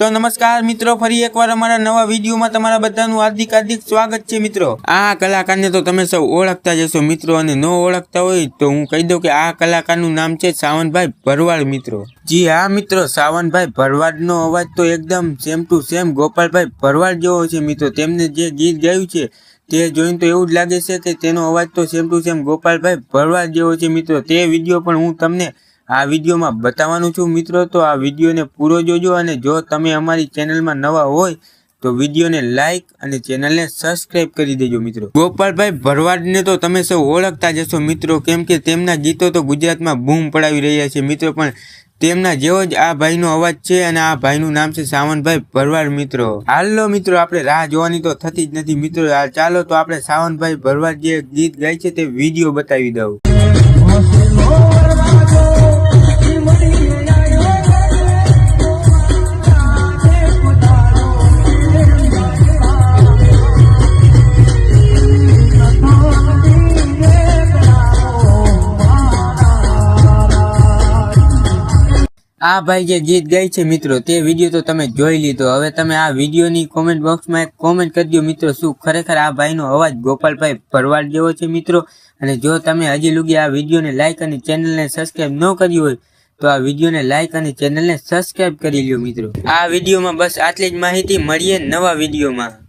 તો નમસ્કાર મિત્રો, ફરી એકવાર અમારા નવા વિડીયોમાં તમારા બધાનું હાર્દિક હાર્દિક સ્વાગત છે મિત્રો. આ કલાકારને તો તમે સૌ ઓળખતા જશો મિત્રો અને ન ઓળખતા હોય તો હું કહી દઉં કે આ કલાકારનું નામ છે સાવનભાઈ ભરવાડ મિત્રો. જી હા મિત્રો, સાવનભાઈ ભરવાડનો અવાજ તો એકદમ same to same Gopalbhai Bharwad જેવો છે મિત્રો. તેમને જે ગીત ગાયું છે તે જોઈને તો એવું જ લાગે છે કે તેનો અવાજ તો same to same Gopalbhai Bharwad જેવો છે મિત્રો. તે વીડિયો પણ હું તમને આ વિડીયોમાં બતાવવાનું છું મિત્રો, તો આ વિડીયોને પૂરો જોજો અને જો તમે અમારી ચેનલમાં નવા હોય, તો વિડીયોને લાઇક અને ચેનલને સબસ્ક્રાઇબ કરી દેજો મિત્રો. ગોપાલભાઈ ભરવાડને તો તમે સૌ ઓળખતા જશો મિત્રો, કેમ કે તેમના ગીતો તો ગુજરાતમાં બૂમ પડાવી રહ્યા છે મિત્રો, પણ તેમના જેવો જ આ ભાઈનો અવાજ છે અને આ ભાઈનું નામ છે સાવનભાઈ ભરવાડ મિત્રો. હાલો મિત્રો, આપણે રાહ જોવાની તો થતી જ નથી મિત્રો ચાલો તો આપણે સાવનભાઈ ભરવાડ જે ગીત ગાય છે તે વીડિયો બતાવી દઉં. આ ભાઈ જે ગીત ગાય છે મિત્રો, તે વીડિયો તો તમે જોઈ લીધો. હવે તમે આ વિડીયોની કોમેન્ટ બોક્સમાં એક કોમેન્ટ કરી દો મિત્રો, શું ખરેખર આ ભાઈનો અવાજ ગોપાલભાઈ ભરવાડ જેવો છે મિત્રો? અને જો તમે હજી લૂગી આ વિડીયોને લાઇક અને ચેનલને સબસ્ક્રાઇબ ન કર્યું હોય, તો આ વિડીયોને લાઇક અને ચેનલને સબસ્ક્રાઇબ કરી લ્યો મિત્રો. આ વિડીયોમાં બસ આટલી જ માહિતી, મળીએ નવા વિડીયોમાં